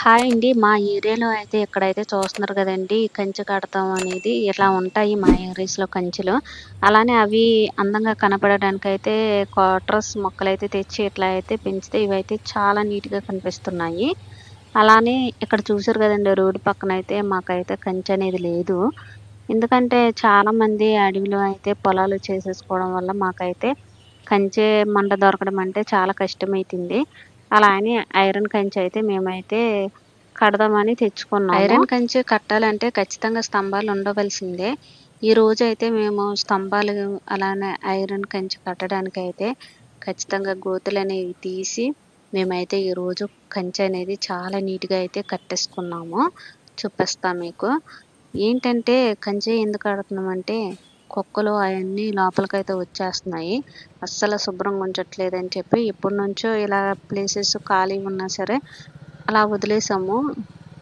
Hi అండి. మా ఏరియాలో అయితే ఇక్కడైతే చూస్తున్నారు కదండి కంచె కడతాం అనేది ఇలా ఉంటాయి మా ఏరియాస్లో కంచెలు. అలానే అవి అందంగా కనపడడానికి అయితే క్వార్టర్స్ మొక్కలు అయితే తెచ్చి ఇట్లా అయితే పెంచితే ఇవైతే చాలా నీట్గా కనిపిస్తున్నాయి. అలానే ఇక్కడ చూసారు కదండి రోడ్డు పక్కన అయితే మాకైతే కంచె అనేది లేదు. ఎందుకంటే చాలామంది అడవిలో అయితే పొలాలు చేసేసుకోవడం వల్ల మాకైతే కంచె మండ దొరకడం అంటే చాలా కష్టమైతుంది. అలా అని ఐరన్ కంచె అయితే మేమైతే కడదామని తెచ్చుకున్నాం ఐరన్ కంచె కట్టాలంటే ఖచ్చితంగా స్తంభాలు ఉండవలసిందే. ఈ రోజు అయితే మేము స్తంభాలు అలానే ఐరన్ కంచె కట్టడానికి అయితే ఖచ్చితంగా గోతులు అనేవి తీసి మేమైతే ఈరోజు కంచె అనేది చాలా నీట్గా అయితే కట్టేసుకున్నాము. చూపిస్తాం మీకు. ఏంటంటే కంచె ఎందుకు కడుతున్నామంటే కుక్కలు అవన్నీ లోపలికైతే వచ్చేస్తున్నాయి. అస్సలు శుభ్రంగా ఉంచట్లేదని చెప్పి ఇప్పటి నుంచో ఇలా ప్లేసెస్ ఖాళీ ఉన్నా సరే అలా వదిలేసాము.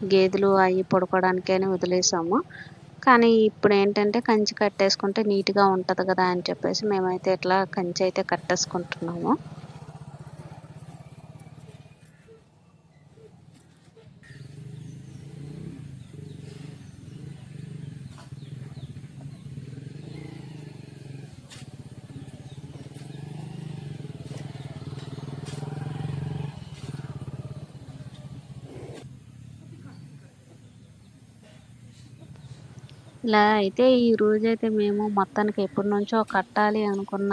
గేదెలు అవి పడుకోవడానికి అని వదిలేసాము. కానీ ఇప్పుడు ఏంటంటే కంచి కట్టేసుకుంటే నీట్గా ఉంటుంది కదా అని చెప్పేసి మేమైతే ఇట్లా కంచి అయితే కట్టేసుకుంటున్నాము. ఇలా అయితే ఈ రోజైతే మేము మొత్తానికి ఎప్పటి నుంచో కట్టాలి అనుకున్న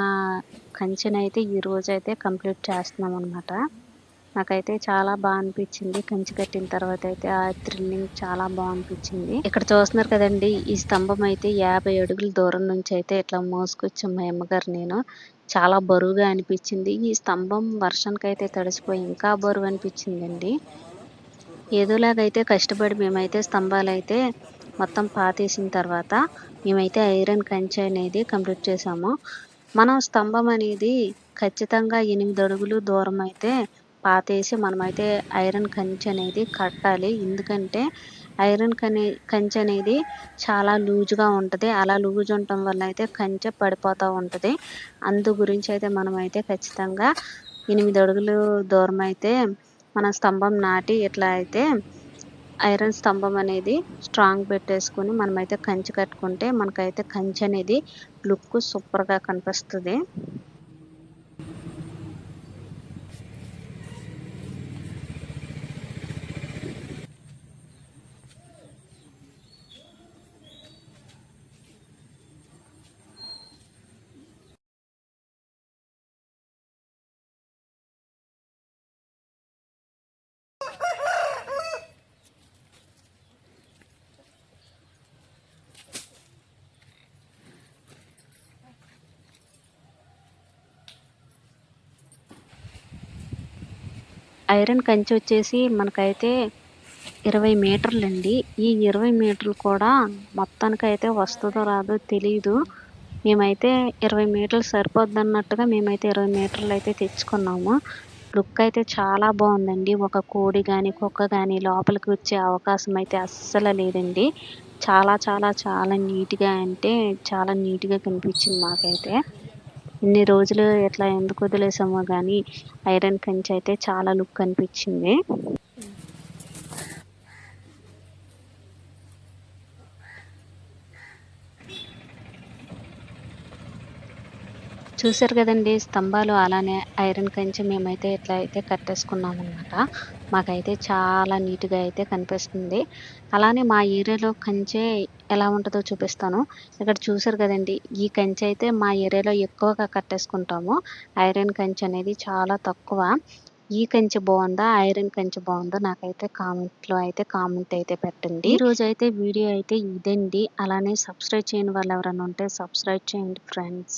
కంచెనైతే ఈ రోజైతే కంప్లీట్ చేస్తున్నాం అనమాట నాకైతే చాలా బాగా అనిపించింది. కంచి కట్టిన తర్వాత అయితే ఆ థ్రిల్లింగ్ చాలా బాగా అనిపించింది. ఇక్కడ చూస్తున్నారు కదండి ఈ స్తంభం అయితే యాభై అడుగుల దూరం నుంచి అయితే ఇట్లా మోసుకొచ్చాం మా అమ్మగారు నేను. చాలా బరువుగా అనిపించింది. ఈ స్తంభం వర్షానికి అయితే తడిసిపోయి ఇంకా బరువు అనిపించిందండి. ఏదోలాగైతే కష్టపడి మేమైతే స్తంభాలు అయితే మొత్తం పాతేసిన తర్వాత మేమైతే ఐరన్ కంచె అనేది కంప్లీట్ చేసాము మనం స్తంభం అనేది ఖచ్చితంగా ఎనిమిది అడుగులు దూరం అయితే పాతేసి మనమైతే ఐరన్ కంచె అనేది కట్టాలి. ఎందుకంటే ఐరన్ కనే కంచె అనేది చాలా లూజుగా ఉంటుంది. అలా లూజ్ ఉండటం వల్ల అయితే కంచె పడిపోతూ ఉంటుంది. అందు గురించి అయితే మనమైతే ఖచ్చితంగా ఎనిమిది అడుగులు దూరం అయితే మన స్తంభం నాటి ఇట్లా అయితే ఐరన్ స్తంభం అనేది స్ట్రాంగ్ పెట్టేసుకొని మనమైతే కంచి కట్టుకుంటే మనకైతే కంచి అనేది లుక్ సూపర్గా కనిపిస్తుంది. ఐరన్ కంచి వచ్చేసి మనకైతే ఇరవై మీటర్లు అండి ఈ ఇరవై మీటర్లు కూడా మొత్తానికైతే వస్తుందో రాదో తెలీదు. మేమైతే ఇరవై మీటర్లు సరిపోద్ది అన్నట్టుగా మేమైతే ఇరవై మీటర్లు అయితే తెచ్చుకున్నాము. లుక్ అయితే చాలా బాగుందండి. ఒక కోడి కానీ కుక్క కానీ లోపలికి వచ్చే అవకాశం అయితే అస్సలు లేదండి. చాలా చాలా చాలా నీట్గా అంటే చాలా నీట్గా కనిపించింది మాకైతే. ఇన్ని రోజులు ఎట్లా ఎందుకు వదిలేసామో కానీ ఐరన్ కంచి అయితే చాలా లుక్ అనిపించింది. చూసారు కదండి స్తంభాలు అలానే ఐరన్ కంచి మేమైతే ఇట్లా అయితే కట్టేసుకున్నాం అనమాట మాకైతే చాలా నీట్గా అయితే కనిపిస్తుంది. అలానే మా ఏరియాలో కంచె ఎలా ఉంటుందో చూపిస్తాను. ఇక్కడ చూసారు కదండి ఈ కంచె అయితే మా ఏరియాలో ఎక్కువగా కట్టేసుకుంటాము. ఐరన్ కంచె అనేది చాలా తక్కువ. ఈ కంచె బాగుందా ఐరన్ కంచె బాగుందో నాకైతే కామెంట్లో అయితే కామెంట్ అయితే పెట్టండి. ఈ రోజు అయితే వీడియో అయితే ఇదండి. అలానే సబ్స్క్రైబ్ చేయని వాళ్ళు ఎవరైనా ఉంటే సబ్స్క్రైబ్ చేయండి ఫ్రెండ్స్.